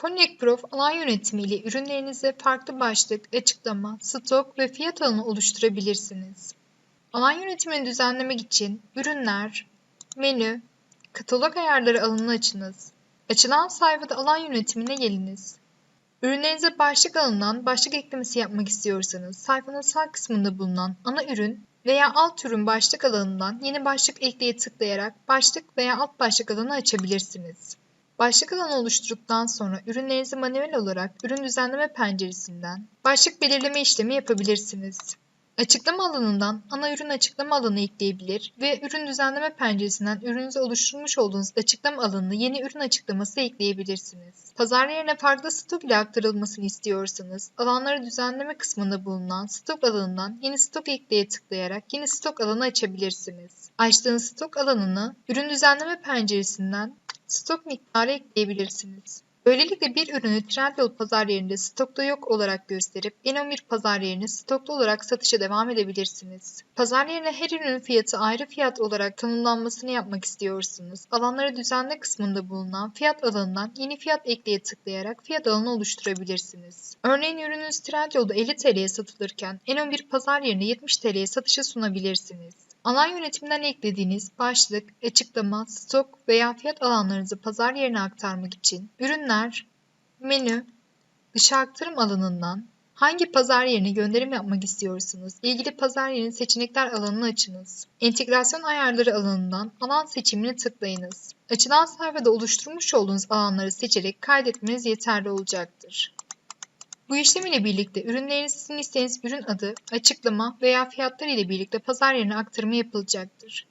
Connect Prof alan yönetimi ile ürünlerinize farklı başlık, açıklama, stok ve fiyat alanı oluşturabilirsiniz. Alan yönetimini düzenlemek için ürünler, menü, katalog ayarları alanını açınız. Açılan sayfada alan yönetimine geliniz. Ürünlerinize başlık alanından başlık eklemesi yapmak istiyorsanız sayfanın sağ kısmında bulunan ana ürün veya alt ürün başlık alanından yeni başlık ekleye tıklayarak başlık veya alt başlık alanı açabilirsiniz. Başlık alanı oluşturduktan sonra ürünlerinizi manuel olarak ürün düzenleme penceresinden başlık belirleme işlemi yapabilirsiniz. Açıklama alanından ana ürün açıklama alanı ekleyebilir ve ürün düzenleme penceresinden ürününüze oluşturmuş olduğunuz açıklama alanını yeni ürün açıklaması ekleyebilirsiniz. Pazar yerine farklı stok ile aktarılmasını istiyorsanız alanları düzenleme kısmında bulunan stok alanından yeni stok ekleye tıklayarak yeni stok alanı açabilirsiniz. Açtığınız stok alanını ürün düzenleme penceresinden stok miktarı ekleyebilirsiniz. Böylelikle bir ürünü Trendyol pazar yerinde stokta yok olarak gösterip N11 pazar yerine stoklu olarak satışa devam edebilirsiniz. Pazar yerine her ürünün fiyatı ayrı fiyat olarak tanımlanmasını yapmak istiyorsunuz. Alanları düzenle kısmında bulunan fiyat alanından yeni fiyat ekleye tıklayarak fiyat alanı oluşturabilirsiniz. Örneğin ürününüz Trendyol'da 50 TL'ye satılırken N11 pazar yerine 70 TL'ye satışa sunabilirsiniz. Alan yönetiminden eklediğiniz başlık, açıklama, stok veya fiyat alanlarınızı pazar yerine aktarmak için ürünler, menü, dışa aktarım alanından hangi pazar yerine gönderim yapmak istiyorsunuz? İlgili pazar yerinin seçenekler alanını açınız. Entegrasyon ayarları alanından alan seçimini tıklayınız. Açılan sayfada oluşturmuş olduğunuz alanları seçerek kaydetmeniz yeterli olacaktır. Bu işlem ile birlikte ürünleriniz sizin istediğiniz ürün adı, açıklama veya fiyatlar ile birlikte pazar yerine aktarımı yapılacaktır.